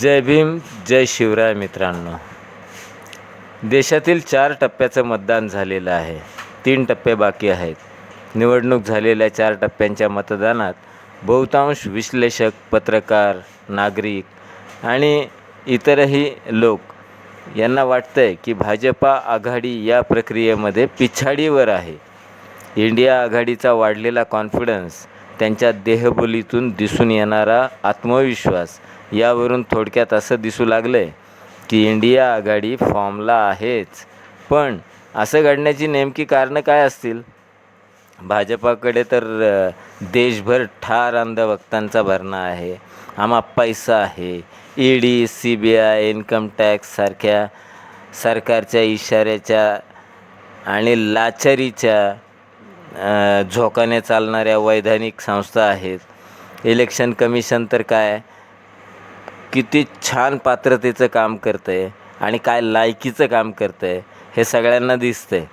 जय भीम जय शिवराय मित्रांनो. देशातील चार टप्प्याचं मतदान झालेलं आहे. तीन टप्पे बाकी आहेत. निवडणूक झालेल्या चार टप्प्यांच्या मतदानात बहुतांश विश्लेषक पत्रकार नागरिक आणि इतरही लोक यांना वाटतं आहे की भाजपा आघाडी या प्रक्रियेमध्ये पिछाडीवर आहे. इंडिया आघाडीचा वाढलेला कॉन्फिडन्स त्यांच्या देहबोलीतून दिसून येणारा आत्मविश्वास यावरून थोडक्यात असं दिसू लागलं आहे की इंडिया आघाडी फॉर्मला आहेच. पण असं घडण्याची नेमकी कारणं काय असतील? भाजपाकडे तर देशभर ठार अंधभक्तांचा भरणा आहे. आम्हा पैसा आहे. E D C B I income टॅक्ससारख्या सरकारच्या इशाऱ्याच्या आणि लाचारीच्या झोकाने चालणाऱ्या वैधानिक संस्था आहेत. इलेक्शन कमिशन तर काय? किती छान पात्रतेचं काम करतं आहे आणि काय लायकीचं काम करतं आहे हे सगळ्यांना दिसतं आहे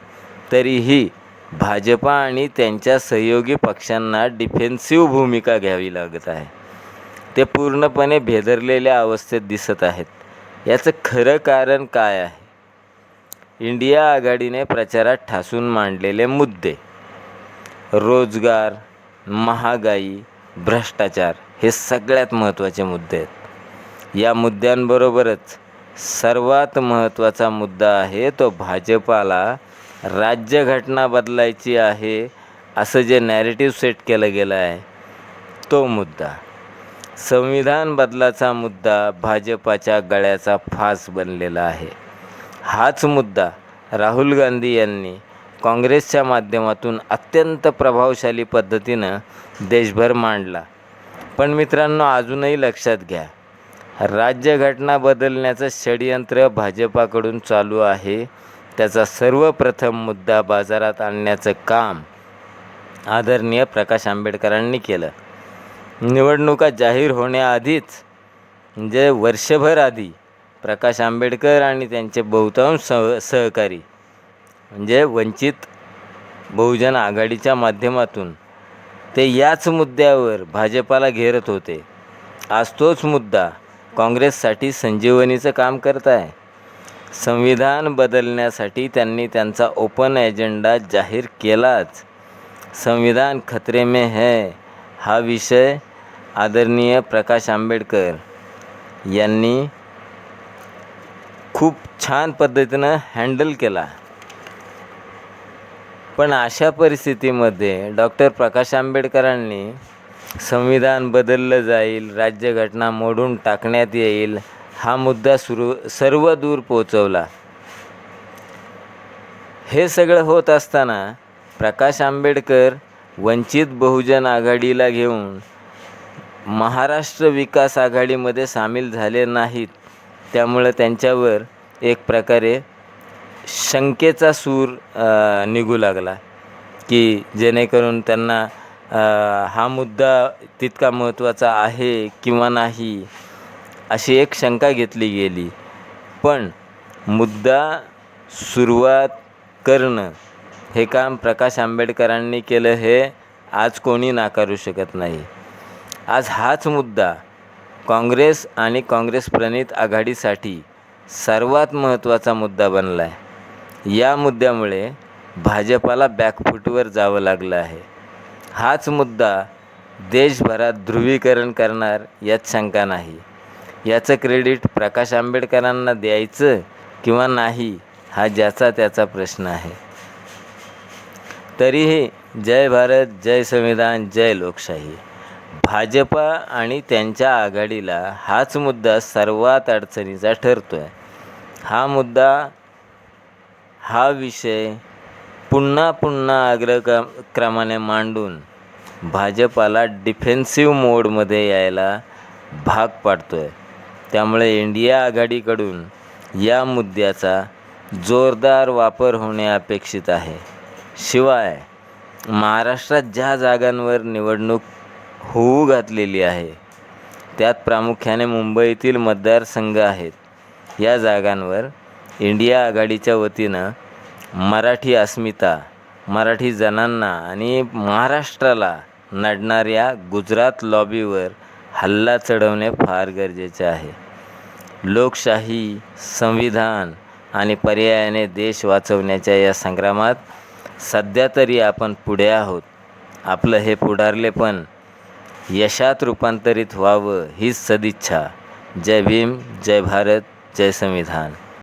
तरीही भाजपा आणि त्यांच्या सहयोगी पक्षांना डिफेन्सिव्ह भूमिका घ्यावी लागत आहे. ते पूर्णपणे भेदरलेल्या अवस्थेत दिसत आहेत. याचं खरं कारण काय आहे? इंडिया आघाडीने प्रचारात ठासून मांडलेले मुद्दे. रोजगार महागाई भ्रष्टाचार हे सगळ्यात महत्त्वाचे मुद्दे आहेत. या मुद्द्यांबरोबरच सर्वात महत्त्वाचा मुद्दा आहे तो भाजपाला राज्यघटना बदलायची आहे असं जे नॅरेटिव्ह सेट केलं गेलं आहे तो मुद्दा. संविधान बदलाचा मुद्दा भाजपाच्या गळ्याचा फास बनलेला आहे. हाच मुद्दा राहुल गांधी यांनी काँग्रेसच्या माध्यमातून अत्यंत प्रभावशाली पद्धतीनं देशभर मांडला. पण मित्रांनो अजूनही लक्षात घ्या राज्यघटना बदलण्याचं षडयंत्र भाजपाकडून चालू आहे. त्याचा सर्वप्रथम मुद्दा बाजारात आणण्याचं काम आदरणीय प्रकाश आंबेडकरांनी केलं. निवडणुका जाहीर होण्याआधीच म्हणजे वर्षभर आधी प्रकाश आंबेडकर आणि त्यांचे बहुतांश सह सहकारी म्हणजे वंचित बहुजन आघाडीच्या माध्यमातून ते याच मुद्द्यावर भाजपाला घेरत होते. आज तोच मुद्दा काँग्रेससाठी संजीवनीचं काम करत आहे संविधान बदलण्यासाठी त्यांनी त्यांचा ओपन एजेंडा जाहीर केलाच. संविधान खतरे में है हा विषय आदरणीय प्रकाश आंबेडकर यांनी खूप छान पद्धतीनं हँडल केला. पण अशा परिस्थितीमध्ये डॉक्टर प्रकाश आंबेडकरांनी संविधान बदललं जाईल राज्यघटना मोडून टाकण्यात येईल हा मुद्दा सुरू सर्व दूर पोचवला हे सगळं होत असताना प्रकाश आंबेडकर वंचित बहुजन आघाडीला घेऊन महाराष्ट्र विकास आघाडीमध्ये सामील झाले नाहीत. त्यामुळं त्यांच्यावर एक प्रकारे शंकेचा सूर निघू लागला की जेणेकरून त्यांना हा मुद्दा तितका महत्त्वाचा आहे किंवा नाही अशी एक शंका घेतली गेली. पण मुद्दा सुरुवात करणं हे काम प्रकाश आंबेडकरांनी केलं हे आज कोणी नाकारू शकत नाही. आज हाच मुद्दा काँग्रेस आणि काँग्रेस प्रणित आघाडीसाठी सर्वात महत्त्वाचा मुद्दा बनला आहे या मुद्द्यामुळे भाजपाला बॅकफूटवर जावं लागलं आहे. हाच मुद्दा देशभरात ध्रुवीकरण करणार यात शंका नाही. याचं क्रेडिट प्रकाश आंबेडकरांना द्यायचं किंवा नाही हा ज्याचा त्याचा प्रश्न आहे. तरीही जय भारत जय संविधान जय लोकशाही. भाजपा आणि त्यांच्या आघाडीला हाच मुद्दा सर्वात अडचणीचा ठरतो आहे हा मुद्दा हा विषय पुन्हा पुन्हा आग्रह क्रमाने मांडून भाजपाला डिफेन्सिव्ह मोडमध्ये यायला भाग पाडतो आहे त्यामुळे इंडिया आघाडीकडून या मुद्द्याचा जोरदार वापर होणे अपेक्षित आहे. शिवाय महाराष्ट्रात ज्या जागांवर निवडणूक होऊ घातलेली आहे त्यात प्रामुख्याने मुंबईतील मतदारसंघ आहेत. या जागांवर इंडिया आघाडीच्या वतीनं मराठी अस्मिता मराठी जणांना आणि महाराष्ट्राला नडणाऱ्या गुजरात लॉबीवर हल्ला चढवणे फार गरजेचे आहे. लोकशाही संविधान आणि पर्यायाने देश वाचवण्याच्या या संग्रामात सध्या तरी आपण पुढे आहोत. आपलं हे पुढारले पण यशात रूपांतरित व्हावं हीच सदिच्छा. जय भीम जय भारत जय संविधान.